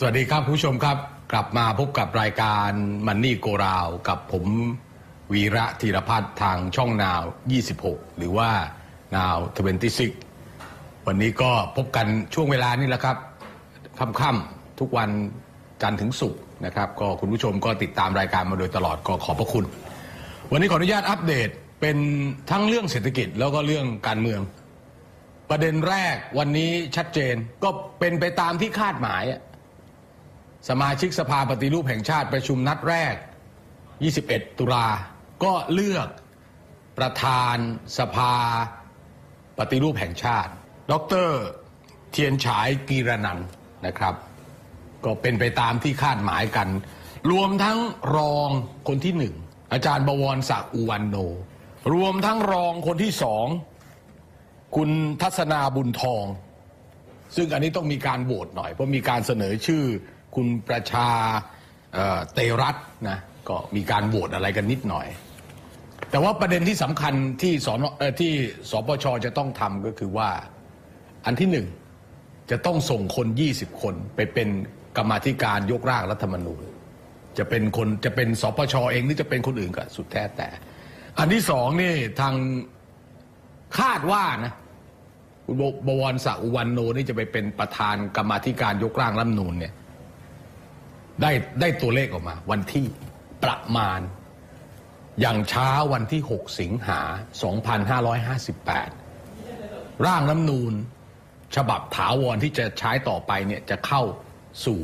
สวัสดีครับผู้ชมครับ กลับมาพบกับรายการมันนี่โกราวกับผมวีระธีรพัฒน์ทางช่องนาว 26 หรือว่านาว 26 วันนี้ก็พบกันช่วงเวลานี้แหละครับค่ำๆทุกวันจันทร์ถึงศุกร์นะครับ ก็คุณผู้ชมก็ติดตามรายการมาโดยตลอดก็ขอบพระคุณ วันนี้ขออนุญาตอัปเดตเป็นทั้งเรื่องเศรษฐกิจแล้วก็เรื่องการเมือง ประเด็นแรกวันนี้ชัดเจนก็เป็นไปตามที่คาดหมายอะ สมาชิกสภาปฏิรูปแห่งชาติประชุมนัดแรก 21 ตุลา ก็เลือกประธานสภาปฏิรูปแห่งชาติ ดร เทียนฉายกีรนันนะครับ ก็เป็นไปตามที่คาดหมายกัน รวมทั้งรองคนที่หนึ่ง อาจารย์บวรศักดิ์อุวันโน รวมทั้งรองคนที่สองคุณทัศนาบุญทอง ซึ่งอันนี้ต้องมีการโหวตหน่อย เพราะมีการเสนอชื่อ คุณประชาเอ่อเตรัตน์นะก็มีการโหวตอะไรกันนิดหน่อย แต่ว่าประเด็นที่สำคัญที่สอนเอ่อที่สปชจะต้องทำก็คือว่าอันที่หนึ่งจะต้องส่งคน 20 คนไปเป็นกรรมาธิการยกร่างรัฐธรรมนูญ จะเป็นคนจะเป็นสปชเองหรือจะเป็นคนอื่นก็สุดแท้แต่ อันที่สองนี่ทางคาดว่านะคุณบวรศักดิ์อุวันโนนี่จะไปเป็นประธานกรรมาธิการยกร่างรัฐธรรมนูญเนี่ย ได้ได้ตัวเลขออกมา วันที่ประมาณ อย่างช้าวันที่ 6 สิงหา 2558 ร่างน้ำนูนฉบับถาวรที่จะใช้ต่อไปเนี่ยจะเข้าสู่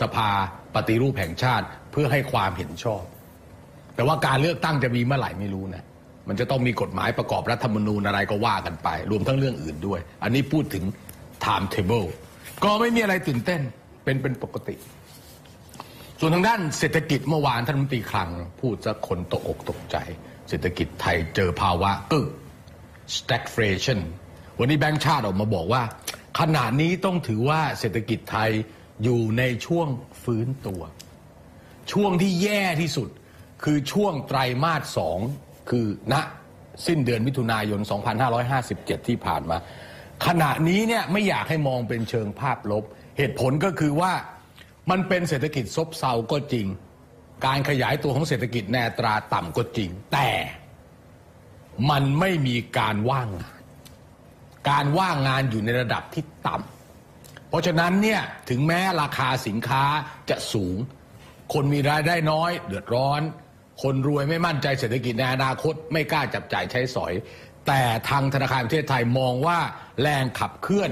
สภาปฏิรูปแห่งชาติเพื่อให้ความเห็นชอบ แต่ว่าการเลือกตั้งจะมีเมื่อไหร่ไม่รู้นะมันจะต้องมีกฎหมายประกอบรัฐธรรมนูญอะไรก็ว่ากันไป รวมทั้งเรื่องอื่นด้วย อันนี้พูดถึง timetable ก็ไม่มีอะไรตื่นเต้นเป็นเป็นปกติ ส่วนทางด้านเศรษฐกิจเมื่อวานท่านรัฐมนตรีคลัง พูดจะคนตกอกตกใจ เศรษฐกิจไทยเจอภาวะกึก stagflation วันนี้แบงก์ชาติออกมาบอกว่า ขณะนี้ต้องถือว่าเศรษฐกิจไทยอยู่ในช่วงฟื้นตัว ช่วงที่แย่ที่สุดคือช่วงไตรมาสสองคือณสิ้นเดือนมิถุนายน 2557 ที่ผ่านมา ขณะนี้เนี่ยไม่อยากให้มองเป็นเชิงภาพลบ เหตุผลก็คือว่า มันเป็นเศรษฐกิจซบเซาก็จริง การขยายตัวของเศรษฐกิจในตราต่ำก็จริง แต่มันไม่มีการว่างงาน การว่างงานอยู่ในระดับที่ต่ำเพราะฉะนั้นเนี่ยถึงแม้ราคาสินค้าจะสูง คนมีรายได้น้อย เดือดร้อน คนรวยไม่มั่นใจเศรษฐกิจในอนาคตไม่กล้าจับจ่ายใช้สอย แต่ทางธนาคารประเทศไทยมองว่าแรงขับเคลื่อน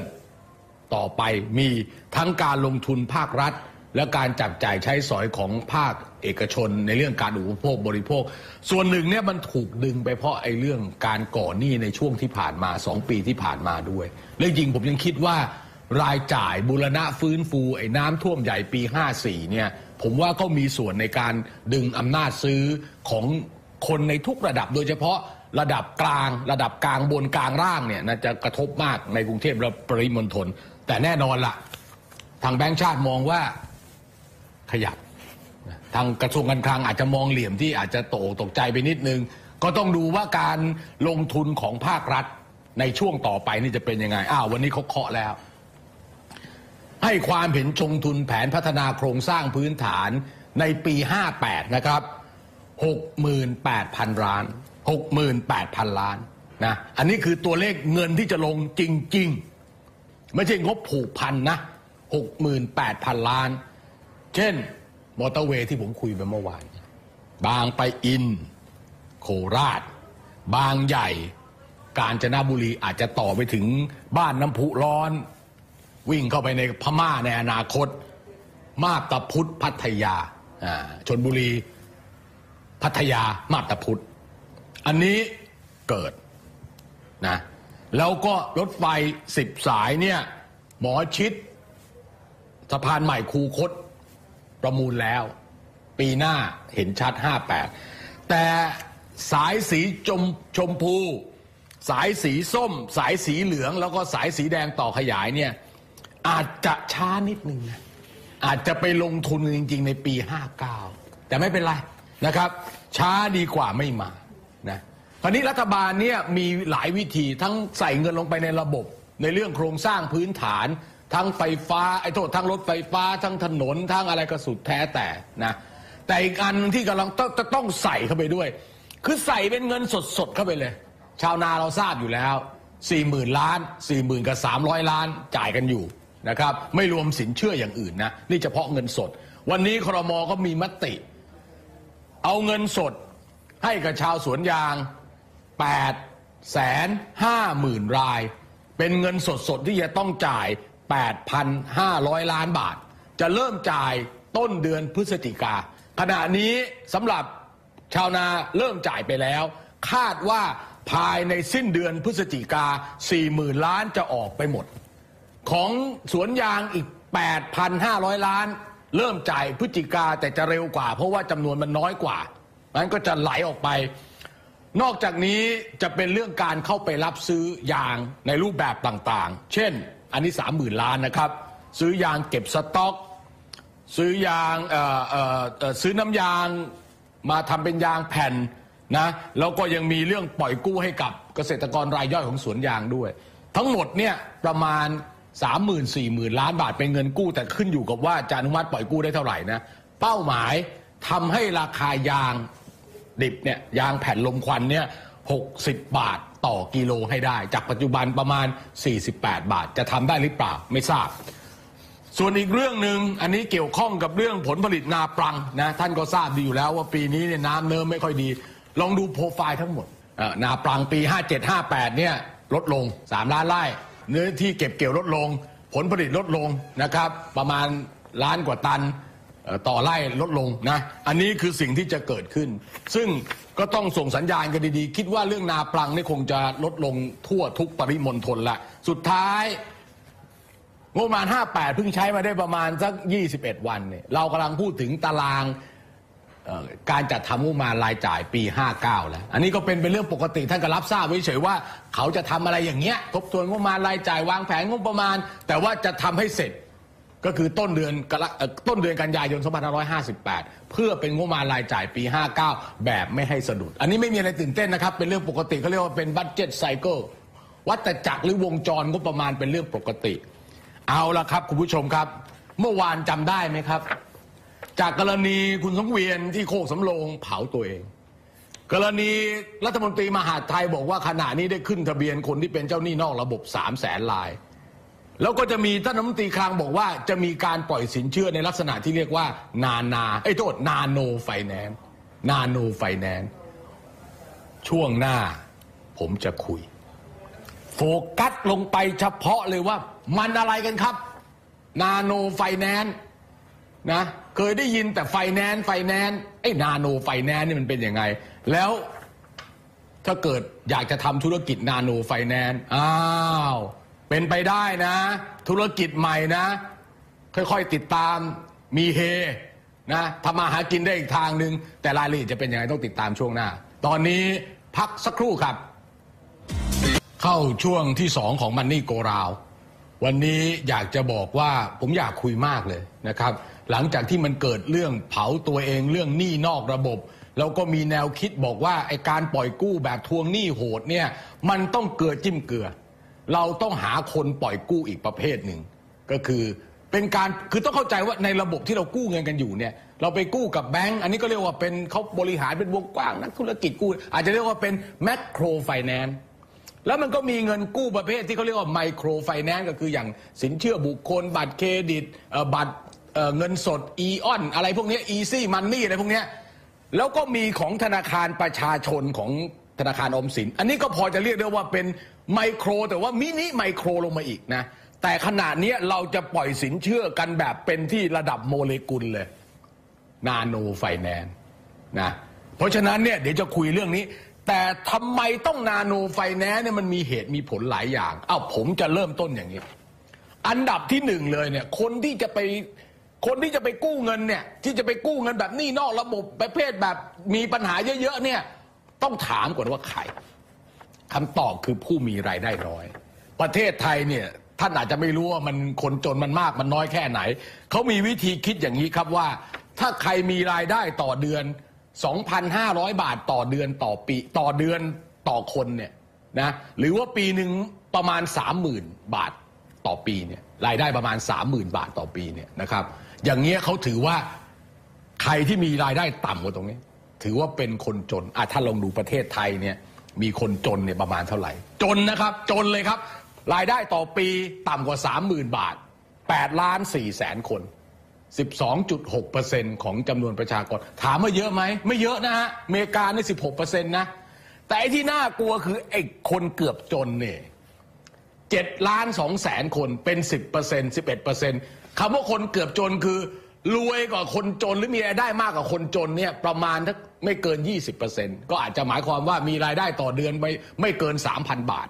ต่อไปมีทั้งการลงทุนภาครัฐ และการจับจ่ายใช้สอยของภาคเอกชนในเรื่องการอุปโภคบริโภค ส่วนหนึ่งเนี่ยมันถูกดึงไปเพราะไอ้เรื่องการก่อหนี้ในช่วงที่ผ่านมาสองปีที่ผ่านมาด้วยเรื่องจริงผมยังคิดว่ารายจ่ายบูรณะฟื้นฟูไอ้น้ำท่วมใหญ่ปี 54 เนี่ย ผมว่าก็มีส่วนในการดึงอำนาจซื้อของคนในทุกระดับโดยเฉพาะระดับกลาง ระดับกลางบนกลางล่างเนี่ยนะจะกระทบมากในกรุงเทพและปริมณฑลแต่แน่นอนละทางแบงก์ชาติมองว่า ขยับ ทางกระทรวงการคลังอาจจะมองเหลี่ยมที่อาจจะตกตกใจไปนิดนึง ก็ต้องดูว่าการลงทุนของภาครัฐในช่วงต่อไปนี่จะเป็นยังไง อ้าววันนี้เขาเคาะแล้ว ให้ความเห็นชงทุนแผนพัฒนาโครงสร้างพื้นฐานในปี 58 นะครับ 68,000 ล้าน 68,000 ล้านนะ อันนี้คือตัวเลขเงินที่จะลงจริง ๆ ไม่ใช่งบผูกพันนะ 68,000 ล้าน เช่น มอเตอร์เวย์ที่ผมคุยไปเมื่อวาน บางไปอิน โคราช บางใหญ่ กาญจนบุรีอาจจะต่อไปถึงบ้านน้ำพุร้อน วิ่งเข้าไปในพม่าในอนาคต มาบตาพุทธพัทยาอ่าชนบุรี พัทยามาบตาพุทธอันนี้เกิดนะแล้วก็รถไฟสิบสายเนี่ย หมอชิดสะพานใหม่คูคต ประมูลแล้ว ปีหน้าเห็นชัด 58 แต่สายสีจมชมพู สายสีส้ม สายสีเหลือง แล้วก็สายสีแดงต่อขยายเนี่ยอาจจะช้านิดนึงนะอาจจะไปลงทุนจริง ๆ ในปี 59 แต่ไม่เป็นไรนะครับ ช้าดีกว่าไม่มานะคราวนี้รัฐบาลเนี่ยมีหลายวิธีทั้งใส่เงินลงไปในระบบ ในเรื่องโครงสร้างพื้นฐาน ทั้งไฟฟ้าไอ้โทษทั้งรถไฟฟ้า ทั้งถนนทั้งอะไรก็สุดแท้แต่นะ แต่อีกอันที่กำลังจะต้องใส่เข้าไปด้วย คือใส่เป็นเงินสดๆเข้าไปเลย ชาวนาเราทราบอยู่แล้ว4ี่หมื่นล้าน4ี่หมื่นกับสามร้อยล้านจ่ายกันอยู่นะครับไม่รวมสินเชื่ออย่างอื่นนะนี่เฉพาะเงินสด วันนี้ครมก็มีมติ เอาเงินสดให้กับชาวสวนยาง8แสนห้าหมื่นราย เป็นเงินสดสดๆที่จะต้องจ่าย 8,500 ล้านบาท จะเริ่มจ่ายต้นเดือนพฤศจิกา ขณะนี้สำหรับชาวนาเริ่มจ่ายไปแล้ว คาดว่าภายในสิ้นเดือนพฤศจิกา 40,000 ล้านจะออกไปหมด ของสวนยางอีก 8,500 ล้าน เริ่มจ่ายพฤศจิกาแต่จะเร็วกว่า เพราะว่าจำนวนมันน้อยกว่ามันก็จะไหลออกไป นอกจากนี้จะเป็นเรื่องการเข้าไปรับซื้อยางในรูปแบบต่างๆ เช่น อันนี้30,000ล้านนะครับ ซื้อยางเก็บสต็อก ซื้อยางเอ่อเอ่อซื้อน้ำยางมาทำเป็นยางแผ่นนะแล้วก็ยังมีเรื่องปล่อยกู้ให้กับเกษตรกรรายย่อยของสวนยางด้วย ทั้งหมดเนี่ยประมาณ 3 0 0 0 0 4 0 0 0 0 ล้านบาทเป็นเงินกู้แต่ขึ้นอยู่กับว่าจะอนุมัติปล่อยกู้ได้เท่าไหร่นะเป้าหมายทำให้ราคายางดิบเนี่ยยางแผ่นลมควันเนี่ย60 บาท ต่อกิโลให้ได้ จากปัจจุบันประมาณ 48 บาท จะทำได้หรือเปล่าไม่ทราบ ส่วนอีกเรื่องหนึ่งอันนี้เกี่ยวข้องกับเรื่องผลผลิตนาปรังนะท่านก็ทราบดีอยู่แล้วว่าปีนี้เนี่ยน้ำเนิ้มไม่ค่อยดี ลองดูโปรไฟล์ทั้งหมดนาปรังปี 57-58เนี่ยลดลง 3 ล้านไร่ เนื้อที่เก็บเกี่ยวลดลง ผลผลิตลดลงนะครับประมาณล้านกว่าตัน ต่อไร่ลดลงนะอันนี้คือสิ่งที่จะเกิดขึ้น ซึ่งก็ต้องส่งสัญญาณกันดีๆ คิดว่าเรื่องนาปรังนี่คงจะลดลงทั่วทุกปริมณฑลละสุดท้ายงบประมาณ 58 เพิ่งใช้มาได้ประมาณสัก 21 วันเนี่ยเรากำลังพูดถึงตารางการจัดทำงบประมาณรายจ่ายปี 59 แล้ว อันนี้ก็เป็นเป็นเรื่องปกติท่านก็รับทราบไว้เฉยว่า เขาจะทำอะไรอย่างเงี้ยทบทวนงบประมาณรายจ่ายวางแผนงบประมาณ แต่ว่าจะทำให้เสร็จ ก็คือต้นเดือนกรกเอ่อต้นเดือนกันยายน 2558 เพื่อเป็นงบประมาณรายจ่ายปี 59 แบบไม่ให้สะดุด อันนี้ไม่มีอะไรตื่นเต้นนะครับ เป็นเรื่องปกติเขาเรียกว่าเป็นบัตเจ็ตไซเคิลวัฏจักรหรือวงจรงบประมาณเป็นเรื่องปกติ เอาละครับ คุณผู้ชมครับ เมื่อวานจำได้ไหมครับ จากกรณีคุณสงเวียนที่โคกสำโรงเผาตัวเอง กรณีรัฐมนตรีมหาดไทยบอกว่าขณะนี้ได้ขึ้นทะเบียนคนที่เป็นเจ้าหนี้นอกระบบ3 0 0แสนลาย แล้วก็จะมีท่านรัฐมนตรีคลังบอกว่าจะมีการปล่อยสินเชื่อในลักษณะที่เรียกว่า นานาไอ้โทษนาโนไฟแนนซ์นาโนไฟแนนซ์ช่วงหน้าผมจะคุย โฟกัสลงไปเฉพาะเลยว่า มันอะไรกันครับ นาโนไฟแนนซ์นะเคยได้ยินแต่ไฟแนนซ์ไฟแนนซ์ไอ้นาโนไฟแนนซ์นี่มันเป็นยังไง แล้วถ้าเกิดอยากจะทำธุรกิจนาโนไฟแนนซ์อ้าว เป็นไปได้นะ ธุรกิจใหม่นะ ค่อยๆติดตามมีเฮนะทำมาหากินได้อีกทางหนึ่งแต่รายละเอียดจะเป็นยังไงต้องติดตามช่วงหน้า ตอนนี้พักสักครู่ครับ เข้าช่วงที่สองของมันนี่โกราว วันนี้อยากจะบอกว่าผมอยากคุยมากเลยนะครับ หลังจากที่มันเกิดเรื่องเผาตัวเองเรื่องหนี้นอกระบบแล้วก็มีแนวคิดบอกว่าไอการปล่อยกู้แบบทวงหนี้โหดเนี่ยมันต้องเกลือจิ้มเกลือ เราต้องหาคนปล่อยกู้อีกประเภทหนึ่งก็คือเป็นการคือต้องเข้าใจว่าในระบบที่เรากู้เงินกันอยู่เนี่ย เราไปกู้กับแบงก์อันนี้ก็เรียกว่าเป็นเขาบริหารเป็นวงกว้างนักธุรกิจกู้ อาจจะเรียกว่าเป็นแมคโครไฟแนนซ์แล้วมันก็มีเงินกู้ประเภทที่เขาเรียกว่าไมโครไฟแนนซ์ก็คืออย่างสินเชื่อบุคคล บัตรเครดิตบัตรเเงินสดอีออนอะไรพวกนี้อีซี่มันนี่อะไรพวกนี้แล้วก็มีของธนาคารประชาชนของ ธนาคารอมสิน อันนี้ก็พอจะเรียกได้ว่าเป็นไมโคร แต่ว่ามินิไมโครลงมาอีกนะ แต่ขนาดนี้เราจะปล่อยสินเชื่อกันแบบเป็นที่ระดับโมเลกุลเลย นาโนไฟแนนซ์นะ เพราะฉะนั้นเนี่ยเดี๋ยวจะคุยเรื่องนี้ แต่ทำไมต้องนาโนไฟแนนซ์เนี่ยมันมีเหตุมีผลหลายอย่าง เอ้าผมจะเริ่มต้นอย่างนี้ อันดับที่หนึ่งเลยเนี่ย คนที่จะไปคนที่จะไปกู้เงินเนี่ย ที่จะไปกู้เงินแบบนี้นอกระบบประเภทแบบมีปัญหาเยอะๆเนี่ย ต้องถามก่อนว่าใครคำตอบคือผู้มีรายได้น้อย ประเทศไทยเนี่ยท่านอาจจะไม่รู้ว่ามันคนจนมันมากมันน้อยแค่ไหน เขามีวิธีคิดอย่างนี้ครับว่า ถ้าใครมีรายได้ต่อเดือน 2,500 บาทต่อเดือนต่อปีต่อเดือนต่อคนเนี่ยนะหรือว่าปีหนึ่งประมาณ 30,000 บาทต่อปีเนี่ยรายได้ประมาณ 30,000 บาทต่อปีเนี่ยนะครับ อย่างเงี้ยเขาถือว่าใครที่มีรายได้ต่ำกว่าตรงนี้ ถือว่าเป็นคนจนอะถ้าลองดูประเทศไทยเนี่ยมีคนจนเนี่ยประมาณเท่าไหร่ จนนะครับ จนเลยครับ รายได้ต่อปีต่ำกว่า 30,000 บาท8ล้าน4แสนคน 12.6%ของจำนวนประชากร ถามว่าเยอะไหม ไม่เยอะนะฮะอเมริกานี่16%นะ แต่ไอ้ที่น่ากลัวคือไอ้คนเกือบจนเนี่ยเจ็ดล้านสองแสนคนเป็นสิบเปอร์เซ็นสิบเอ็ดเปอร์เซ็นคำว่าคนเกือบจนคือ รวยกว่าคนจนหรือมีรายได้มากกว่าคนจนเนี่ยประมาณไม่เกิน 20%ก็อาจจะหมายความว่ามีรายได้ต่อเดือนไม่ไม่เกิน 3,000 บาท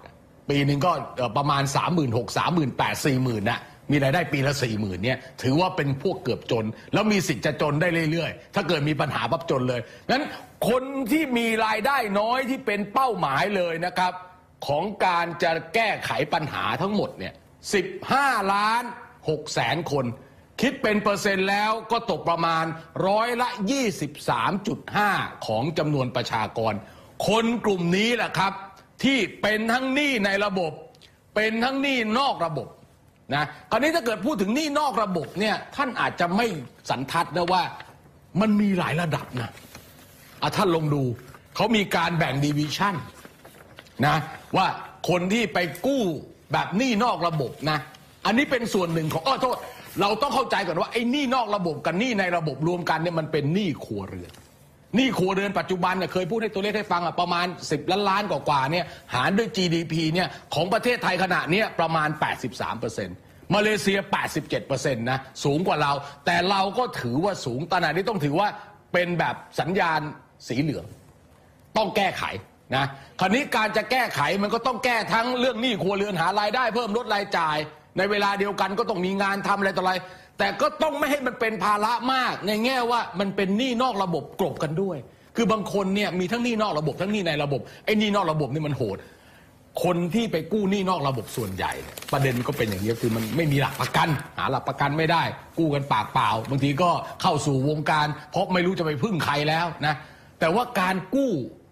ปีหนึ่งก็ประมาณ 3 6 0 0 0 3 8 0 0 0 4 0 0 0 0นะมีรายได้ปีละ4 0,000เนี่ยถือว่าเป็นพวกเกือบจน แล้วมีสิทธิ์จะจนได้เรื่อยๆ ถ้าเกิดมีปัญหาปั๊บจนเลยงั้นคนที่มีรายได้น้อยที่เป็นเป้าหมายเลยนะครับ ของการจะแก้ไขปัญหาทั้งหมดเนี่ย15 ล้าน6แสนคน คิดเป็นเปอร์เซ็นต์แล้วก็ตกประมาณร้อยละ 23.5 ของจำนวนประชากร คนกลุ่มนี้แหละครับ ที่เป็นทั้งหนี้ในระบบ เป็นทั้งหนี้นอกระบบนะคราวนี้ถ้าเกิดพูดถึงหนี้นอกระบบเนี่ยท่านอาจจะไม่สันทัดนะว่ามันมีหลายระดับนะอะท่านลองดูเขามีการแบ่งดีวิชั่นนะว่าคนที่ไปกู้แบบหนี้นอกระบบนะ อันนี้เป็นส่วนหนึ่งของอ้อโทษ เราต้องเข้าใจก่อนว่าไอ้หนี้นอกระบบกับหนี้ในระบบรวมกันเนี่ยมันเป็นหนี้ครัวเรือนหนี้ครัวเรือนปัจจุบันเนี่ยเคยพูดให้ตัวเลขให้ฟังอะประมาณ 10 ล้านล้านกว่าๆเนี่ยหารด้วย GDP เนี่ยของประเทศไทยขณะเนี้ยประมาณ 83%มาเลเซีย 87%นะสูงกว่าเรา แต่เราก็ถือว่าสูงตอนนี้ต้องถือว่าเป็นแบบสัญญาณสีเหลือง ต้องแก้ไขนะคราวนี้การจะแก้ไขมันก็ต้องแก้ทั้งเรื่องหนี้ครัวเรือนหารายได้เพิ่มลดรายจ่าย ในเวลาเดียวกันก็ต้องมีงานทำอะไรต่ออะไร แต่ก็ต้องไม่ให้มันเป็นภาระมาก ในแง่ว่ามันเป็นหนี้นอกระบบกลบกันด้วย คือบางคนเนี่ยมีทั้งหนี้นอกระบบทั้งหนี้ในระบบไอ้หนี้นอกระบบนี่มันโหด คนที่ไปกู้หนี้นอกระบบส่วนใหญ่เนี่ยประเด็นก็เป็นอย่างนี้คือมันไม่มีหลักประกัน หาหลักประกันไม่ได้ กู้กันปากเปล่า บางทีก็เข้าสู่วงการ เพราะไม่รู้จะไปพึ่งใครแล้วนะแต่ว่าการกู้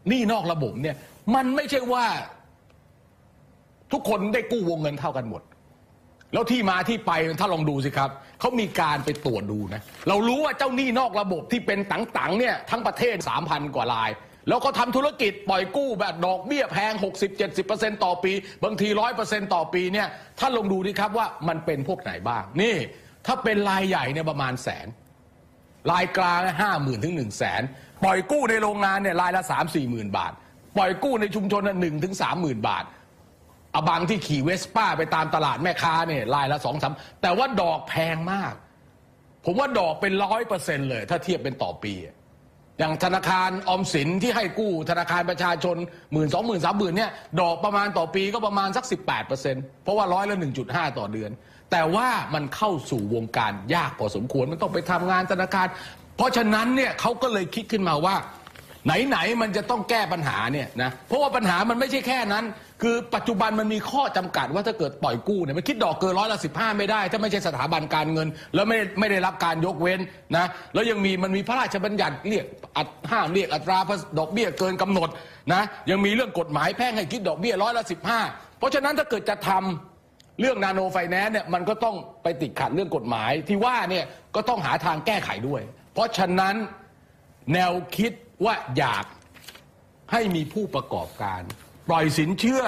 หนี้นอกระบบเนี่ยมันไม่ใช่ว่าทุกคนได้กู้วงเงินเท่ากันหมด แล้วที่มาที่ไปถ้าลองดูสิครับเขามีการไปตรวจดูนะเรารู้ว่าเจ้าหนี้นอกระบบที่เป็นตังๆเนี่ยทั้งประเทศ 3,000 กว่าราย แล้วก็ทำธุรกิจปล่อยกู้แบบดอกเบี้ยแพง 60-70%ต่อปี บางที 100%ต่อปีเนี่ยท่านลองดูดิครับว่ามันเป็นพวกไหนบ้าง นี่ ถ้าเป็นรายใหญ่เนี่ยประมาณแสนรายกลางห้าหมื่นถึงหนึ่งแสนปล่อยกู้ในโรงงานเนี่ยรายละสามสี่หมื่นบาท ปล่อยกู้ในชุมชนหนึ่งถึงสามหมื่นบาท อาบางที่ขี่เวสป้าไปตามตลาดแม่ค้าเนี่ยรายละสองสามแต่ว่าดอกแพงมาก ผมว่าดอกเป็นร้อยเปอร์เซ็นเลย ถ้าเทียบเป็นต่อปี อย่างธนาคารออมสินที่ให้กู้ธนาคารประชาชนหมื่นสองหมื่นสามหมื่นเนี่ยดอกประมาณต่อปีก็ประมาณสัก18เปอร์เซ็นเพราะว่าร้อยละ1.5ต่อเดือน แต่ว่ามันเข้าสู่วงการยากพอสมควรมันต้องไปทำงานธนาคาร เพราะฉะนั้นเนี่ยเขาก็เลยคิดขึ้นมาว่า ไหนๆมันจะต้องแก้ปัญหาเนี่ยนะเพราะว่าปัญหามันไม่ใช่แค่นั้น คือปัจจุบันมันมีข้อจำกัดว่าถ้าเกิดปล่อยกู้เนี่ยมันคิดดอกเกินร้อยละสิบห้าไม่ได้ ถ้าไม่ใช่สถาบันการเงิน แล้วไม่ไม่ได้รับการยกเว้นนะแล้วยังมีมันมีพระราชบัญญัติเรียกอัดห้ามเรียกอัตราดอกเบี้ยเกินกำหนดนะยังมีเรื่องกฎหมายแพ่งให้คิดดอกเบี้ยร้อยละสิบห้าเพราะฉะนั้นถ้าเกิดจะทำเรื่องนาโนไฟแนนซ์เนี่ยมันก็ต้องไปติดขัดเรื่องกฎหมายที่ว่าเนี่ยก็ต้องหาทางแก้ไขด้วย เพราะฉะนั้นแนวคิด ว่าอยากให้มีผู้ประกอบการ ปล่อยสินเชื่อ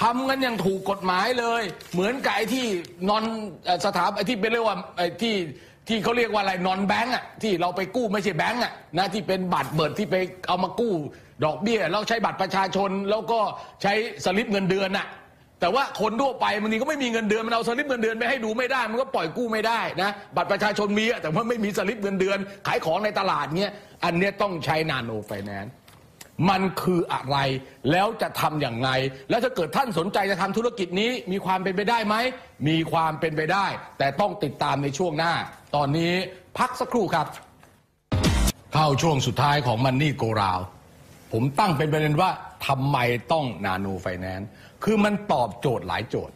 ทำกันอย่างถูกกฎหมายเลย เหมือนกับไอ้ที่นอนสถาบันที่เป็นเรียกว่าไอ้ที่ที่เขาเรียกว่าอะไรนอนแบงก์อะที่เราไปกู้ไม่ใช่แบงก์อะนะที่เป็นบัตรเบิดที่ไปเอามากู้ ดอกเบี้ย แล้วใช้บัตรประชาชนแล้วก็ใช้สลิปเงินเดือนอะ แต่ว่าคนทั่วไปบางทีก็ไม่มีเงินเดือนมันเอาสลิปเงินเดือนไปให้ดูไม่ได้ มันก็ปล่อยกู้ไม่ได้นะบัตรประชาชนมีแต่ว่าไม่มีสลิปเงินเดือน ขายของในตลาดเงี้ยอันเนี้ยต้องใช้นาโนไฟแนนซ์มันคืออะไรแล้วจะทำอย่างไร แล้วถ้าเกิดท่านสนใจจะทำธุรกิจนี้มีความเป็นไปได้ไหม มีความเป็นไปได้ แต่ต้องติดตามในช่วงหน้า ตอนนี้พักสักครู่ครับ เข้าช่วงสุดท้ายของมันนี่โกราว ผมตั้งเป็นประเด็นว่าทำไมต้องนาโนไฟแนนซ์ คือมันตอบโจทย์หลายโจทย์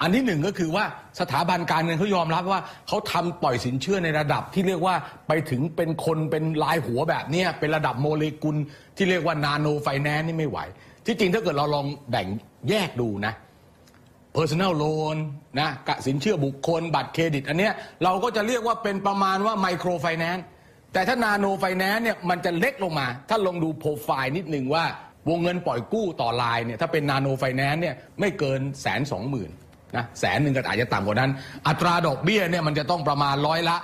อันที่หนึ่งก็คือว่าสถาบันการเงินเขายอมรับว่าเขาทำปล่อยสินเชื่อในระดับที่เรียกว่าไปถึงเป็นคนเป็นลายหัวแบบนี้เป็นระดับโมเลกุลที่เรียกว่านาโนไฟแนนซ์นี่ไม่ไหว ที่จริงถ้าเกิดเราลองแบ่งแยกดูนะ personal loan นะกะสินเชื่อบุคคล บัตรเครดิต อันเนี้ยเราก็จะเรียกว่าเป็นประมาณว่า micro finance แต่ถ้า nano finance เนี่ยมันจะเล็กลงมา ถ้าลองดูโปรไฟล์นิดนึงว่า วงเงินปล่อยกู้ต่อลายเนี่ยถ้าเป็น nano finance เนี่ยไม่เกินแสนสองหมื่นนะแสนหนึ่งก็อาจจะต่ำกว่านั้น อัตราดอกเบี้ยเนี่ยมันจะต้องประมาณร้อยละ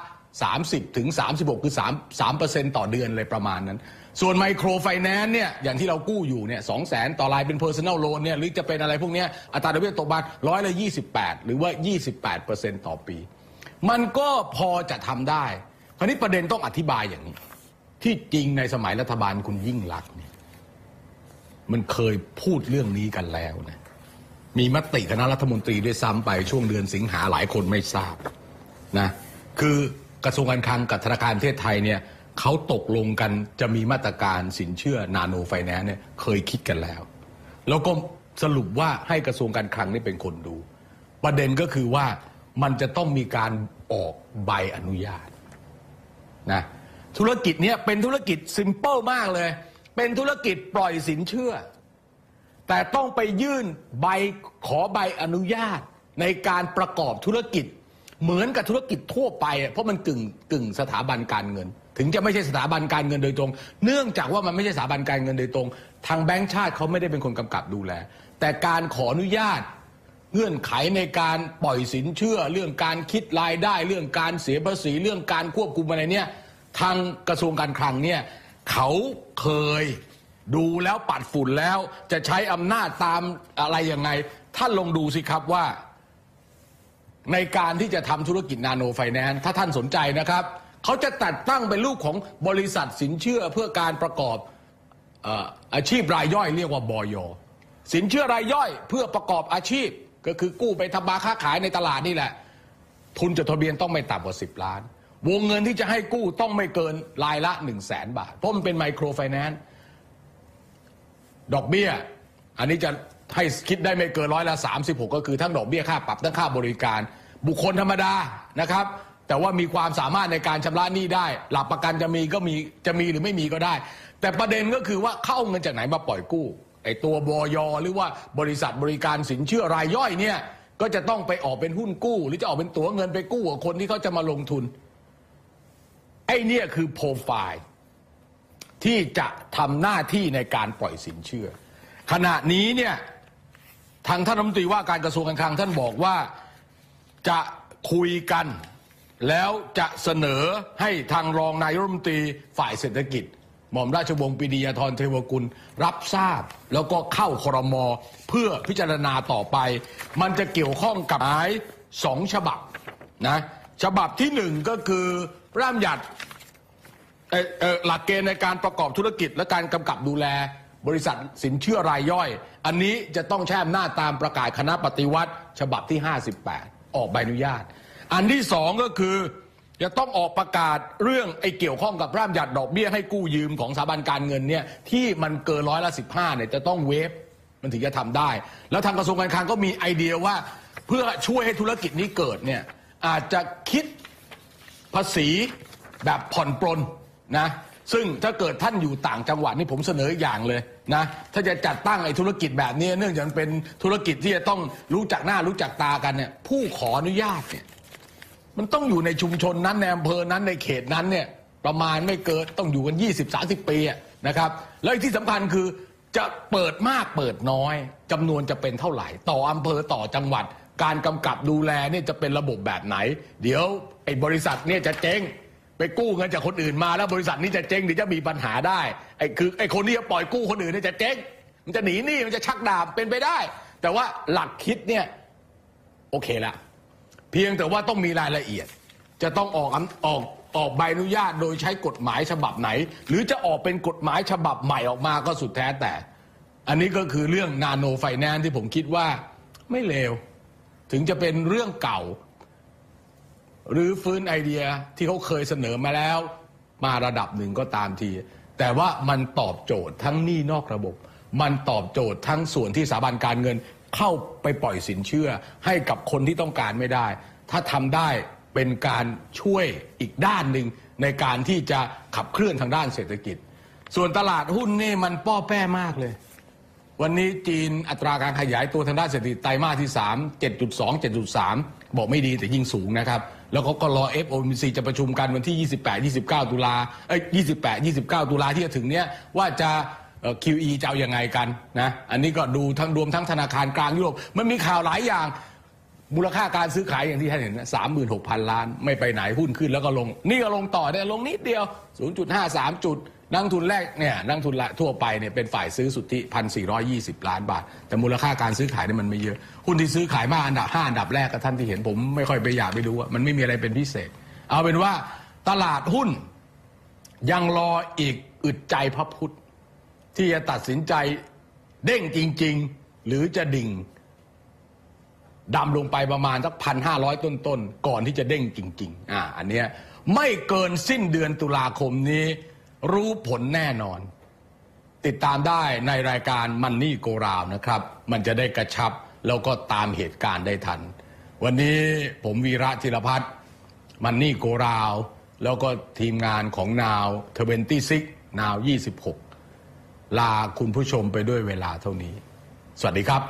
30ถึง36 คือ3 3เปอร์เซ็นต์ต่อเดือนเลยประมาณนั้น ส่วนไมโครไฟแนนซ์เนี่ยอย่างที่เรากู้อยู่เนี่ยสองแสนต่อรายเป็น personal loan เนี่ยหรือจะเป็นอะไรพวกนี้อัตราดอกเบี้ยตกบานร้อยละ 28 หรือว่า 28เปอร์เซ็นต์ต่อปี มันก็พอจะทำได้ คราวนี้ประเด็นต้องอธิบายอย่างนี้ ที่จริงในสมัยรัฐบาลคุณยิ่งรักษณ์เนี่ย มันเคยพูดเรื่องนี้กันแล้วนะมีมติคณะรัฐมนตรีด้วยซ้ำไปช่วงเดือนสิงหาหลายคนไม่ทราบนะคือกระทรวงการคลังกับธนาคารประเทศไทยเนี่ยเขาตกลงกันจะมีมาตรการสินเชื่อนาโนไฟแนนซ์เนี่ยเคยคิดกันแล้ว แล้วก็สรุปว่าให้กระทรวงการคลังนี่เป็นคนดู ประเด็นก็คือว่ามันจะต้องมีการออกใบอนุญาตนะธุรกิจเนี้ยเป็นธุรกิจซิมเปิลมากเลย เป็นธุรกิจปล่อยสินเชื่อ แต่ต้องไปยื่นใบขอใบอนุญาตในการประกอบธุรกิจ เหมือนกับธุรกิจทั่วไป เพราะมันกึ่งกึ่งสถาบันการเงิน ถึงจะไม่ใช่สถาบันการเงินโดยตรง เนื่องจากว่ามันไม่ใช่สถาบันการเงินโดยตรง ทางแบงก์ชาติเขาไม่ได้เป็นคนกำกับดูแล แต่การขออนุญาตเงื่อนไขในการปล่อยสินเชื่อ เรื่องการคิดรายได้ เรื่องการเสียภาษีเรื่องการควบคุมอะไรเนี่ยทางกระทรวงการคลังเนี่ย เขาเคยดูแล้วปัดฝุ่นแล้ว จะใช้อำนาจตามอะไรยังไง ท่านลองดูสิครับว่า ในการที่จะทำธุรกิจนาโนไฟแนนซ์ถ้าท่านสนใจนะครับ เขาจะตัดตั้งเป็นรูปของบริษัทสินเชื่อเพื่อการประกอบเอ่ออาชีพรายย่อยเรียกว่าบอยสินเชื่อรายย่อยเพื่อประกอบอาชีพ ก็คือกู้ไปทำมาค้าขายในตลาดนี่แหละ ทุนจดทะเบียนต้องไม่ต่ำกว่า 10 ล้าน วงเงินที่จะให้กู้ต้องไม่เกินรายละ1 0 0 0 0แสนบาท เพราะมันเป็นไมโครไฟแนนซ์ดอกเบี้ย อันนี้จะให้คิดได้ไม่เกินร้อยละ 36 ก็คือทั้งดอกเบี้ยค่าปรับทั้งค่าบริการ บุคคลธรรมดานะครับ แต่ว่ามีความสามารถในการชำระหนี้ได้ หลักประกันจะมีก็มีจะมีหรือไม่มีก็ได้ แต่ประเด็นก็คือว่าเข้าเงินจากไหนมาปล่อยกู้ไอ้ตัวบอยหรือว่าบริษัทบริการสินเชื่อรายย่อยเนี่ยก็จะต้องไปออกเป็นหุ้นกู้ หรือจะออกเป็นตั๋วเงินไปกู้กับคนที่เขาจะมาลงทุน ไอ้เนี่ยคือโปรไฟล์ ที่จะทำหน้าที่ในการปล่อยสินเชื่อ ขณะนี้เนี่ยทางท่านรัฐมนตรีว่าการกระทรวงการคลังท่านบอกว่าจะคุยกัน แล้วจะเสนอให้ทางรองนายรัฐมนตรีฝ่ายเศรษฐกิจ หม่อมราชวงศ์ปรีดียธรเทวกุล รับทราบ แล้วก็เข้าครมเพื่อพิจารณาต่อไป มันจะเกี่ยวข้องกับหมายสองฉบับนะฉบับที่หนึ่งก็คือ ร่างบัญญัติเอ่อเอ่อหลักเกณฑ์ในการประกอบธุรกิจ และการกำกับดูแลบริษัทสินเชื่อรายย่อย อันนี้จะต้องใช้อำนาจตามประกาศคณะปฏิวัติ ฉบับที่ 58 ออกใบอนุญาต อันที่สองก็คือ จะต้องออกประกาศเรื่องไอ้เกี่ยวข้องกับร่างหยัดดอกเบี้ยให้กู้ยืมของสถาบันการเงินเนี่ยที่มันเกินร้อยละสิบห้าเนี่ยจะต้องเวฟมันถึงจะทำได้ แล้วทางกระทรวงการคลังก็มีไอเดียว่า เพื่อช่วยให้ธุรกิจนี้เกิดเนี่ยอาจจะคิด ภาษีแบบผ่อนปลนนะซึ่งถ้าเกิดท่านอยู่ต่างจังหวัดนี่ผมเสนออีกอย่างเลยนะถ้าจะจัดตั้งไอ้ธุรกิจแบบนี้เนื่องจากมันเป็นธุรกิจที่จะต้องรู้จักหน้ารู้จักตากันเนี่ยผู้ขออนุญาตเนี่ยมันต้องอยู่ในชุมชนนั้นในอำเภอนั้นในเขตนั้นเนี่ยประมาณไม่เกินต้องอยู่กัน 20-30 ปีะนะครับแล้วที่สำคัญคือจะเปิดมากเปิดน้อยจำนวนจะเป็นเท่าไหร่ ต่ออำเภอต่อจังหวัด การกำกับดูแลเนี่ยจะเป็นระบบแบบไหน เดี๋ยวไอ้บริษัทเนี่ยจะเจ๊งไปกู้เงินจากคนอื่นมาแล้วบริษัทนี้จะเจ๊งหรือจะมีปัญหาได้ไอ้คือไอ้คนที่จะปล่อยกู้คนอื่นเนี่ยจะเจ๊งมันจะหนีหนี้มันจะชักดาบเป็นไปได้ แต่ว่าหลักคิดเนี่ยโอเคละเพียงแต่ว่าต้องมีรายละเอียด จะต้องออกออกออกใบอนุญาตโดยใช้กฎหมายฉบับไหน หรือจะออกเป็นกฎหมายฉบับใหม่ออกมาก็สุดแท้แต่ อันนี้ก็คือเรื่องนาโนไฟแนนซ์ที่ผมคิดว่าไม่เลว ถึงจะเป็นเรื่องเก่า หรือฟื้นไอเดียที่เขาเคยเสนอมาแล้ว มาระดับหนึ่งก็ตามที แต่ว่ามันตอบโจทย์ทั้งหนี้นอกระบบ มันตอบโจทย์ทั้งส่วนที่สถาบันการเงินเข้าไปปล่อยสินเชื่อ ให้กับคนที่ต้องการไม่ได้ ถ้าทำได้เป็นการช่วยอีกด้านหนึ่งในการที่จะขับเคลื่อนทางด้านเศรษฐกิจ ส่วนตลาดหุ้นนี่มันป้อแป้มากเลย วันนี้จีนอัตราการขยายตัวทางด้านเศรษฐกิจไตรมาสที่ 3 7.2 7.3 บอกไม่ดีแต่ยิ่งสูงนะครับ แล้วเขาก็รอ FOMC จะประชุมกันวันที่ 28 29 ตุลาเอ้ย28 29 ตุลาที่จะถึงเนี้ยว่าจะเอ่อ QE จะเอายังไงกันนะ อันนี้ก็ดูทั้งรวมทั้งธนาคารกลางยุโรป มันมีข่าวหลายอย่าง มูลค่าการซื้อขายอย่างที่ท่านเห็นสามหมื่นหกพันล้าน ไม่ไปไหนหุ้นขึ้นแล้วก็ลง นี่ก็ลงต่อได้ลงนิดเดียว 0.53 จุด นักทุนแรกเนี่ยนักทุนทั่วไปเนี่ยเป็นฝ่ายซื้อสุทธิพันสี่ล้านบาท แต่มูลค่าการซื้อขายเนี่ยมันไม่เยอะ หุ้นที่ซื้อขายมากอันดับห้าอันดับแรกก็ท่านที่เห็นผมไม่ค่อยไปอยากไปดูว่ามันไม่มีอะไรเป็นพิเศษ เอาเป็นว่าตลาดหุ้นยังรออีกอึดใจพระพุทธ ที่จะตัดสินใจเด้งจริง ๆ หรือจะดิ่งดำลงไปประมาณสักพันห้าร้อยต้นๆก่อนที่จะเด้งจริง ๆ อ่า อันเนี้ยไม่เกินสิ้นเดือนตุลาคมนี้ รู้ผลแน่นอน ติดตามได้ในรายการมันนี่โกราวนะครับ มันจะได้กระชับแล้วก็ตามเหตุการณ์ได้ทัน วันนี้ผมวีระธีรพัฒน์มันนี่โกราว แล้วก็ทีมงานของนาวเทเวนตี้ซิกนาว 26 ลาคุณผู้ชมไปด้วยเวลาเท่านี้ สวัสดีครับ